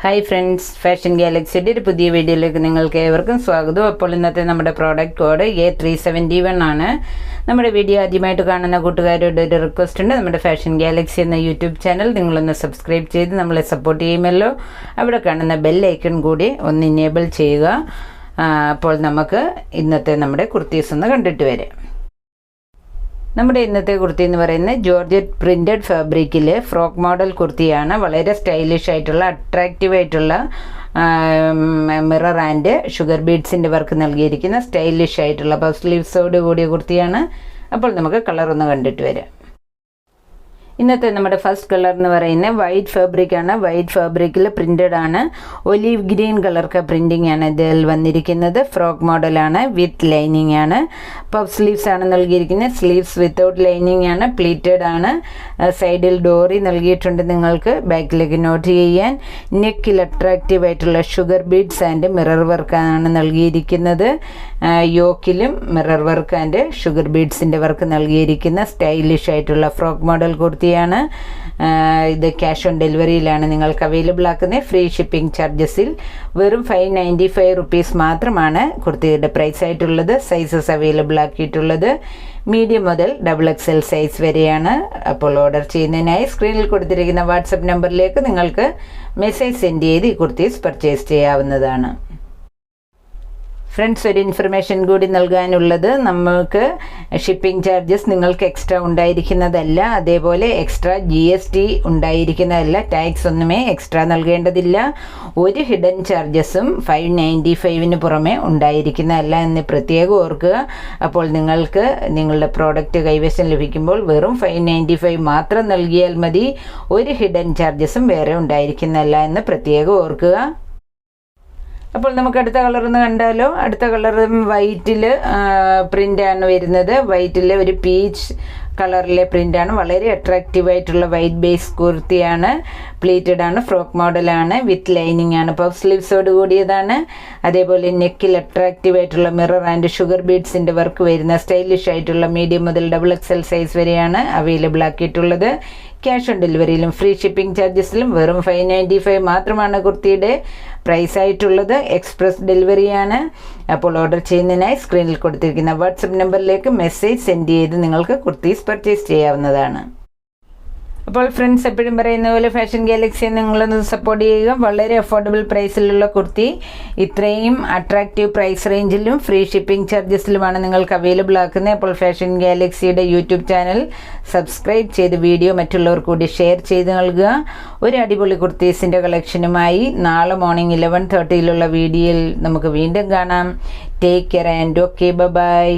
Hi friends fashion ഗാലക്സിയുടെ ഒരു പുതിയ വീഡിയോയിലേക്ക് നിങ്ങൾക്ക് ഏവർക്കും സ്വാഗതം. അപ്പോൾ ഇന്നത്തെ നമ്മുടെ product code A three seventy one ആണ്. നമ്മുടെ വീഡിയോ ആദ്യമായിട്ട് കാണുന്ന കൂട്ടുകാരോട് ഒരു റിക്വസ്റ്റ് ഉണ്ട്. നമ്മുടെ ഫാഷൻ ഗാലക്സി എന്ന യൂട്യൂബ് ചാനൽ നിങ്ങളൊന്ന് സബ്സ്ക്രൈബ് ചെയ്ത് നമ്മളെ സപ്പോർട്ട് ചെയ്യുമല്ലോ. അവിടെ കാണുന്ന ബെൽ ഐക്കൺ കൂടി ഒന്ന് ഇനേബിൾ ചെയ്യുക. അപ്പോൾ നമുക്ക് ഇന്നത്തെ നമ്മുടെ കുർത്തീസ് ഒന്ന് കണ്ടിട്ട് വരാം. നമ്മുടെ ഇന്നത്തെ കുർത്തി എന്ന് പറയുന്നത് ജോർജറ്റ് പ്രിന്റഡ് ഫാബ്രിക്കിൽ ഫ്രോക്ക് മോഡൽ കുർത്തിയാണ്. വളരെ സ്റ്റൈലിഷ് ആയിട്ടുള്ള അട്രാക്റ്റീവ് ആയിട്ടുള്ള മിറർ ആൻഡ് ഷുഗർ ബീഡ്സിന്റെ വർക്ക് നൽകിയിരിക്കുന്ന സ്റ്റൈലിഷ് ആയിട്ടുള്ള പഫ് സ്ലീവ്സോട് കൂടിയ കുർത്തിയാണ്. അപ്പോൾ നമുക്ക് കളർ ഒന്ന് കണ്ടിട്ട് വരാം. ഇന്നത്തെ നമ്മുടെ ഫസ്റ്റ് കളർ എന്ന് പറയുന്നത് വൈറ്റ് ഫാബ്രിക് ആണ്. വൈറ്റ് ഫാബ്രിക്കിൽ പ്രിന്റഡ് ആണ്. ഒലീവ് ഗ്രീൻ കളർക്ക് പ്രിന്റിംഗ് ആണ് ഇതിൽ വന്നിരിക്കുന്നത്. ഫ്രോക്ക് മോഡലാണ് വിത്ത് ലൈനിങ് ആണ്. പഫ് സ്ലീവ്സ് ആണ് നൽകിയിരിക്കുന്നത്. സ്ലീവ്സ് വിത്തൗട്ട് ലൈനിങ് ആണ്. പ്ലീറ്റഡ് ആണ്. സൈഡിൽ ഡോറി നൽകിയിട്ടുണ്ട് നിങ്ങൾക്ക്. ബാക്കിലേക്ക് നോട്ട് ചെയ്യാൻ. നെക്കിൽ അട്രാക്റ്റീവ് ആയിട്ടുള്ള sugar beads and mirror work ആണ് നൽകിയിരിക്കുന്നത്. യോക്കിലും മിറർ വർക്ക് ആൻഡ് ഷുഗർ ബീഡ്സിന്റെ വർക്ക് നൽകിയിരിക്കുന്ന സ്റ്റൈലിഷ് ആയിട്ടുള്ള ഫ്രോക്ക് മോഡൽ കുർത്തിയാണ് ഇത് ക്യാഷ് ഓൺ ഡെലിവറിയിലാണ് നിങ്ങൾക്ക് അവൈലബിൾ ആക്കുന്നത് ഫ്രീ ഷിപ്പിംഗ് ചാർജസിൽ വെറും ഫൈവ് നയന്റി ഫൈവ് റുപ്പീസ് മാത്രമാണ് കുർത്തിയുടെ പ്രൈസ് ആയിട്ടുള്ളത് സൈസസ് അവൈലബിൾ ആക്കിയിട്ടുള്ളത്. മീഡിയം മുതൽ ഡബിൾ എക്സ് എൽ സൈസ് വരെയാണ് അപ്പോൾ ഓർഡർ ചെയ്യുന്നതിനായി സ്ക്രീനിൽ കൊടുത്തിരിക്കുന്ന വാട്സപ്പ് നമ്പറിലേക്ക് നിങ്ങൾക്ക് മെസ്സേജ് സെൻഡ് ചെയ്ത് ഈ കുർത്തീസ് പർച്ചേസ് ചെയ്യാവുന്നതാണ്. ഫ്രണ്ട്സ് ഒരു ഇൻഫർമേഷൻ കൂടി നൽകാനുള്ളത് നമുക്ക് ഷിപ്പിംഗ് ചാർജസ് നിങ്ങൾക്ക് എക്സ്ട്രാ ഉണ്ടായിരിക്കുന്നതല്ല അതേപോലെ എക്സ്ട്രാ ജി എസ് ടി ഉണ്ടായിരിക്കുന്നതല്ല ടാക്സ് ഒന്നുമേ എക്സ്ട്രാ നൽകേണ്ടതില്ല. ഒരു ഹിഡൻ ചാർജസും ഫൈവ് നയന്റി ഫൈവിന് പുറമെ ഉണ്ടായിരിക്കുന്നതല്ല എന്ന് പ്രത്യേകം ഓർക്കുക. അപ്പോൾ നിങ്ങൾക്ക് നിങ്ങളുടെ പ്രോഡക്റ്റ് കൈവശം ലഭിക്കുമ്പോൾ വെറും ഫൈവ് നയന്റി ഫൈവ് മാത്രം നൽകിയാൽ മതി. ഒരു ഹിഡൻ ചാർജസും വേറെ ഉണ്ടായിരിക്കുന്നതല്ല എന്ന് പ്രത്യേകം ഓർക്കുക. അപ്പോൾ നമുക്ക് അടുത്ത കളർ ഒന്ന് കണ്ടാലോ? അടുത്ത കളർ വൈറ്റിൽ പ്രിന്റാണ് വരുന്നത്. വൈറ്റിൽ ഒരു പീച്ച് കളറിലെ പ്രിന്റാണ് വളരെ അട്രാക്റ്റീവ് ആയിട്ടുള്ള വൈറ്റ് ബേസ് കുർത്തിയാണ്. പ്ലീറ്റഡ് ആണ് ഫ്രോക്ക് മോഡലാണ് വിത്ത് ലൈനിങ് ആണ്. പഫ് സ്ലീവ്സോട് കൂടിയതാണ്. അതേപോലെ നെക്കിൽ അട്രാക്റ്റീവ് ആയിട്ടുള്ള മിറർ ആൻഡ് ഷുഗർ ബീഡ്സിന്റെ വർക്ക് വരുന്ന സ്റ്റൈലിഷ് ആയിട്ടുള്ള മീഡിയം മുതൽ ഡബിൾ എക്സ് എൽ സൈസ് വരെയാണ് അവൈലബിൾ ആക്കിയിട്ടുള്ളത്. ക്യാഷ് ഓൺ ഡെലിവറിയിലും ഫ്രീ ഷിപ്പിംഗ് ചാർജസിലും വെറും ഫൈവ് നയന്റി ഫൈവ് മാത്രമാണ് കുർത്തിയുടെ പ്രൈസ് ആയിട്ടുള്ളത്. എക്സ്പ്രസ് ഡെലിവറിയാണ് അപ്പോൾ ഓർഡർ ചെയ്യുന്നതിനായി സ്ക്രീനിൽ കൊടുത്തിരിക്കുന്ന വാട്സപ്പ് നമ്പറിലേക്ക് മെസ്സേജ് സെൻഡ് ചെയ്ത് നിങ്ങൾക്ക് കുർത്തീസ് പർച്ചേസ് ചെയ്യാവുന്നതാണ്. അപ്പോൾ ഫ്രണ്ട്സ് എപ്പോഴും പറയുന്ന പോലെ ഫാഷൻ ഗാലക്സിയെ നിങ്ങളൊന്ന് സപ്പോർട്ട് ചെയ്യുക. വളരെ അഫോർഡബിൾ പ്രൈസിലുള്ള കുർത്തി. ഇത്രയും അട്രാക്റ്റീവ് പ്രൈസ് റേഞ്ചിലും ഫ്രീ ഷിപ്പിംഗ് ചാർജസിലുമാണ് നിങ്ങൾക്ക് അവൈലബിൾ ആക്കുന്നത്. അപ്പോൾ ഫാഷൻ ഗാലക്സിയുടെ യൂട്യൂബ് ചാനൽ സബ്സ്ക്രൈബ് ചെയ്ത് വീഡിയോ മറ്റുള്ളവർ കൂടി ഷെയർ ചെയ്ത് നൽകുക. ഒരു അടിപൊളി കുർത്തീസിന്റെ കളക്ഷനുമായി നാളെ മോർണിംഗ് ഇലവൻ തേർട്ടിയിലുള്ള വീഡിയോയിൽ നമുക്ക് വീണ്ടും കാണാം. Take care and okay bye